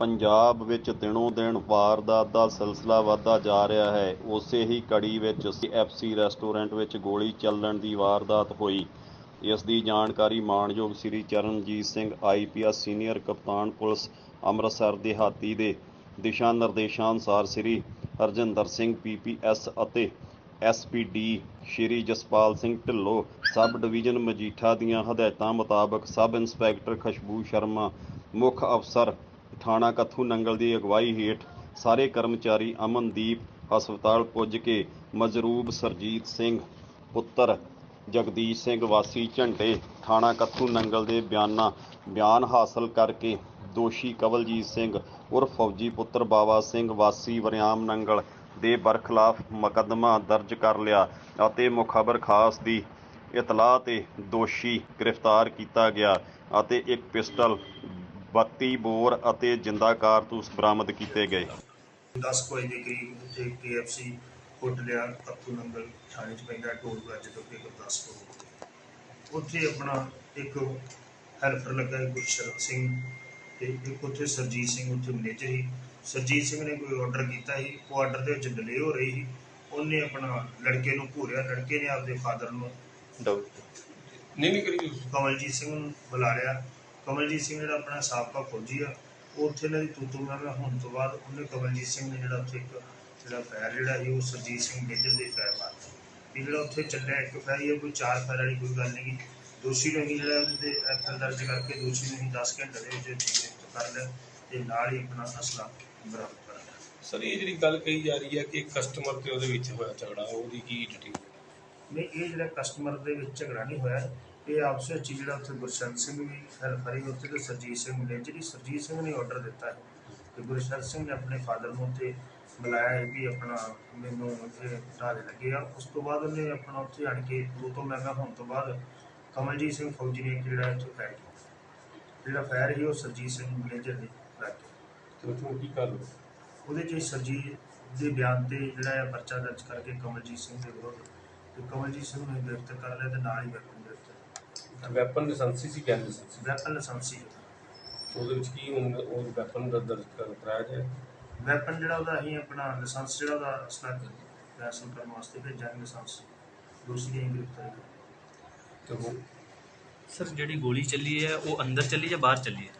ਪੰਜਾਬ ਵਿੱਚ ਦਿਨੋ ਦਿਨ ਵਾਰਦਾਤ ਦਾ ਸਿਲਸਿਲਾ ਵਧਦਾ ਜਾ ਰਿਹਾ ਹੈ। ਉਸੇ ਹੀ ਕੜੀ ਵਿੱਚ ਐਫਸੀ ਰੈਸਟੋਰੈਂਟ ਵਿੱਚ ਗੋਲੀ ਚੱਲਣ ਦੀ ਵਾਰਦਾਤ ਹੋਈ। ਇਸ ਦੀ ਜਾਣਕਾਰੀ ਮਾਣਯੋਗ ਸ੍ਰੀ ਚਰਨਜੀਤ ਸਿੰਘ ਆਈਪੀਐਸ ਸੀਨੀਅਰ ਕਪਤਾਨ ਪੁਲਿਸ ਅੰਮ੍ਰਿਤਸਰ ਦਿਹਾਤੀ ਦੇ ਦਿਸ਼ਾ ਨਿਰਦੇਸ਼ਾਂ ਅਨੁਸਾਰ ਸ੍ਰੀ ਹਰਜਿੰਦਰ ਸਿੰਘ ਪੀਪੀਐਸ ਅਤੇ SPD Shri Jaspal Singh Dhillon sub division Majitha ਦੀਆਂ ਹਦਾਇਤਾਂ ਮੁਤਾਬਕ ਸਬ ਇੰਸਪੈਕਟਰ ਖਸ਼ਬੂ ਸ਼ਰਮਾ, ਮੁੱਖ ਅਫਸਰ ਥਾਣਾ ਕੱਥੂ ਨੰਗਲ ਦੀ ਅਗਵਾਈ ਹੇਠ ਸਾਰੇ ਕਰਮਚਾਰੀ ਅਮਨਦੀਪ ਹਸਪਤਾਲ ਪੁੱਜ ਕੇ ਮਜਰੂਬ ਸਰਜੀਤ ਸਿੰਘ, ਪੁੱਤਰ ਜਗਦੀਸ਼ ਸਿੰਘ ਵਾਸੀ ਝੰਡੇ ਥਾਣਾ ਕੱਥੂ ਨੰਗਲ ਦੇ ਬਿਆਨਾਂ, ਬਿਆਨ ਹਾਸਲ ਕਰਕੇ ਦੋਸ਼ੀ ਕਵਲਜੀਤ ਸਿੰਘ ਉਰਫ ਫੌਜੀ ਪੁੱਤਰ ਬਾਵਾ ਸਿੰਘ ਵਾਸੀ ਵਰਿਆਮ ਨੰਗਲ ਦੇ ਬਰਖਲਾਫ ਮੁਕੱਦਮਾ ਦਰਜ ਕਰ ਲਿਆ ਅਤੇ ਮੁਖਬਰ ਖਾਸ ਦੀ ਇਤਲਾਹ ਤੇ ਦੋਸ਼ੀ ਗ੍ਰਿਫਤਾਰ ਕੀਤਾ ਗਿਆ ਅਤੇ ਇੱਕ ਪਿਸਟਲ 32 ਬੋਰ ਅਤੇ ਜਿੰਦਾ ਕਾਰਤੂਸ ਬਰਾਮਦ ਕੀਤੇ ਗਏ। 10 ਕੁ ਵਜੇ ਦੇ ਕਰੀਬ ਉੱਥੇ KFC ਹੋਟਲ ਲਿਆ ਕੱਪੂ ਨੰਗਲ ਥਾਣੇ ਚ ਪੈਂਦਾ ਟੋਲ ਗੱਜ ਤੋਂ ਕਿ ਗੁਰਦਾਸਪੁਰ ਉੱਥੇ ਆਪਣਾ ਇੱਕ ਹੈਲਪਰ ਲੱਗਾ ਗੁਰਸ਼ਰਨ ਸਿੰਘ ਤੇ ਇੱਕ ਉੱਥੇ ਸਰਜੀਤ ਸਿੰਘ ਉੱਥੇ ਮੈਨੇਜਰ ਸੀ। ਸਰਜੀਤ ਸਿੰਘ ਨੇ ਕੋਈ ਆਰਡਰ ਕੀਤਾ ਸੀ ਉਹ ਆਰਡਰ ਦੇ ਵਿੱਚ ਡਿਲੇ ਹੋ ਰਹੀ ਸੀ। ਉਹਨੇ ਆਪਣਾ ਲੜਕੇ ਨੂੰ ਘੂਰਿਆ ਲੜਕੇ ਨੇ ਆਪਦੇ ਫਾਦਰ ਨੂੰ ਨਹੀਂ ਨਹੀਂ ਕਰੀ ਕਮਲਜੀਤ ਸਿੰਘ ਨੂੰ ਬੁਲਾ ਲਿਆ। ਕਮਲਜੀਤ ਸਿੰਘ ਜਿਹੜਾ ਆਪਣਾ ਸਾਬਕਾ ਫੌਜੀ ਆ ਉੱਥੇ ਇਹਨਾਂ ਦੀ ਤੂਤੂ ਮੈਂ ਹੋਣ ਤੋਂ ਬਾਅਦ ਉਹਨੇ ਕਮਲਜੀਤ ਸਿੰਘ ਨੇ ਜਿਹੜਾ ਉੱਥੇ ਇੱਕ ਜਿਹੜਾ ਫਾਇਰ ਜਿਹੜਾ ਸੀ ਉਹ ਸਰਜੀਤ ਸਿੰਘ ਮੇਜਰ ਦੇ ਫਾਇਰ ਮਾਰਤਾ ਇਹ ਜਿਹੜਾ ਉੱਥੇ ਚੱਲਿਆ ਇੱਕ ਹੀ ਆ, ਕੋਈ ਚਾਰ ਫਾਇਰ ਵਾਲੀ ਕੋਈ ਗੱਲ ਨਹੀਂ। ਦੋਸ਼ੀ ਨੂੰ ਹੀ ਜਿਹੜਾ ਉਹਦੇ ਤੇ ਐਫਆਈਆਰ ਦਰਜ ਕਰਕੇ ਦੋਸ਼ੀ ਨੂੰ ਹੀ 10 ਘੰਟੇ ਦੇ ਵਿੱਚ ਕਰ ਲਿਆ ਤੇ ਨਾਲ ਹੀ ਆਪਣਾ ਅਸਲਾ ਬਰਾਮਦ ਕਰ ਲਿਆ। ਸਰ ਇਹ ਜਿਹੜੀ ਗੱਲ ਕਹੀ ਜਾ ਰਹੀ ਹੈ ਕਿ ਕਸਟਮਰ ਤੇ ਉਹਦੇ ਵਿੱਚ ਹੋਇਆ ਝਗੜਾ ਉਹਦੀ ਕੀ ਡਿਟੇਲ ਨਹੀਂ ਇਹ ਜਿਹੜਾ ਕਸਟਮਰ ਦੇ ਵਿੱਚ ਝਗੜਾ ਨਹੀਂ ਹੋਇਆ। ਇਹ ਆਪਸ ਵਿੱਚ ਹੀ ਜਿਹੜਾ ਉੱਥੇ ਗੁਰਸ਼ਰਨ ਸਿੰਘ ਵੀ ਹੈਲਪਰ ਹੀ ਉੱਥੇ ਤੇ ਸਰਜੀਤ ਸਿੰਘ ਮੈਨੇਜਰ ਹੀ ਸਰਜੀਤ ਸਿੰਘ ਨੇ ਆਰਡਰ ਦਿੱਤਾ ਹੈ ਕਿ ਗੁਰਸ਼ਰਨ ਸਿੰਘ ਨੇ ਆਪਣੇ ਫਾਦਰ ਨੂੰ ਉੱਥੇ ਬੁਲਾਇਆ ਹੈ ਵੀ ਆਪਣਾ ਮੈਨੂੰ ਉੱਥੇ ਢਾਲੇ ਲੱਗੇ ਆ। ਉਸ ਤੋਂ ਬਾਅਦ ਉਹਨੇ ਆਪਣਾ ਉੱਥੇ ਆਣ ਕੇ ਦੋ ਤੋਂ ਮਹਿੰਗਾ ਹੋਣ ਤੋਂ ਬਾਅਦ ਕਮਲਜੀਤ ਸਿੰਘ ਫੌਜੀ ਨੇ ਜਿਹੜਾ ਇੱਥੇ ਫਾਇਰ ਕੀਤਾ। ਜਿਹੜਾ ਫਾਇਰ ਸੀ ਉਹ ਸਰਜੀਤ ਸਿੰਘ ਮੈਨੇਜਰ ਨੇ ਕਰ ਤੇ ਉਹ ਕੀ ਕਰ ਲਓ ਉਹਦੇ 'ਚ ਸਰਜੀਤ ਦੇ ਬਿਆਨ ਤੇ ਜਿਹੜਾ ਹੈ ਪਰਚਾ ਦਰਜ ਕਰਕੇ ਕਮਲਜੀਤ ਸਿੰਘ ਦੇ ਵਿਰੁੱਧ ਤੇ ਕਮਲਜੀਤ ਸਿੰਘ ਨੂੰ ਗ੍ਰਿਫਤਾਰ ਕਰ ਲਿਆ ਤੇ ਨਾਲ ਹੀ ਗ੍ਰਿਫਤਾਰ ਵੈਪਨ ਲਾਇਸੈਂਸੀ ਸੀ ਕਹਿੰਦੇ ਸੀ ਵੈਪਨ ਲਾਇਸੈਂਸੀ ਉਹਦੇ ਵਿੱਚ ਕੀ ਹੁਣ ਉਹ ਵੈਪਨ ਦਾ ਦਰਜ ਕਰ ਕਰਾਇਆ ਜਾਏ? ਵੈਪਨ ਜਿਹੜਾ ਉਹਦਾ ਅਸੀਂ ਆਪਣਾ ਲਾਇਸੈਂਸ ਜਿਹੜਾ ਉਹਦਾ ਅਸਲਾ ਫੈਸਲ ਕਰਨ ਵਾਸਤੇ ਭੇਜਾਂਗੇ ਲਾਇਸੈਂਸ ਦੂਸਰੀ ਦੀ ਗ੍ਰਿਫਤਾਰੀ ਕਰ ਤੇ ਉਹ ਸਰ ਜਿਹੜੀ ਗੋਲੀ ਚੱਲੀ ਹੈ ਉਹ ਅੰਦਰ ਚੱਲੀ ਜਾਂ ਬਾਹਰ ਚੱਲੀ ਹੈ?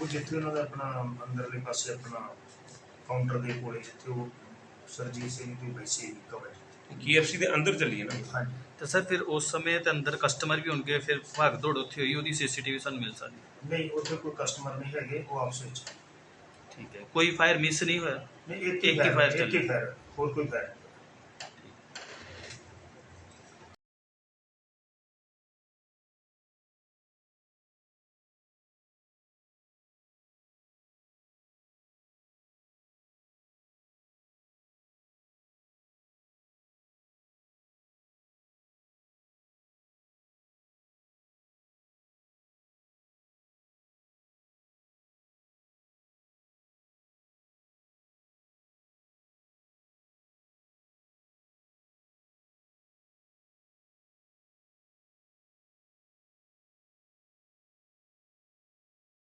ਉਹ ਜਿੱਥੇ ਉਹਨਾਂ ਦਾ ਆਪਣਾ ਅੰਦਰਲੇ ਪਾਸੇ ਆਪਣਾ ਕਾਊਂਟਰ ਦੇ ਕੋਲੇ ਜਿੱਥੇ ਉਹ ਸਰਜੀਤ ਸਿੰਘ ਦੀ ਬੈਸੀ ਕਵਰ KFC ਦੇ ਅੰਦਰ ਚੱਲੀ ਹੈ ਨਾ। ਹਾਂਜੀ। ਤਾਂ ਸਰ ਫਿਰ ਉਸ ਸਮੇਂ ਤੇ ਅੰਦਰ ਕਸਟਮਰ ਵੀ ਹੋਣਗੇ ਫਿਰ ਭਾਗ ਦੌੜ ਉੱਥੇ ਹੋਈ ਉਹਦੀ ਸੀਸੀਟੀਵੀ ਸਾਨੂੰ ਮਿਲ ਸਕਦੀ ਹੈ। ਨਹੀਂ ਉੱਥੇ ਕੋਈ ਕਸਟਮਰ ਨਹੀਂ ਹੈਗੇ ਉਹ ਆਪਸ ਵਿੱਚ। ਠੀਕ ਹੈ। ਕੋਈ ਫਾਇਰ ਮਿਸ ਨਹੀਂ ਹੋਇਆ? ਨਹੀਂ ਇੱਕ ਇੱਕ ਹੀ fire ਫਾਇਰ ਇੱਕ। ਹੀ ਫਾਇਰ ਹੋਰ ਕੋਈ ਫਾਇਰ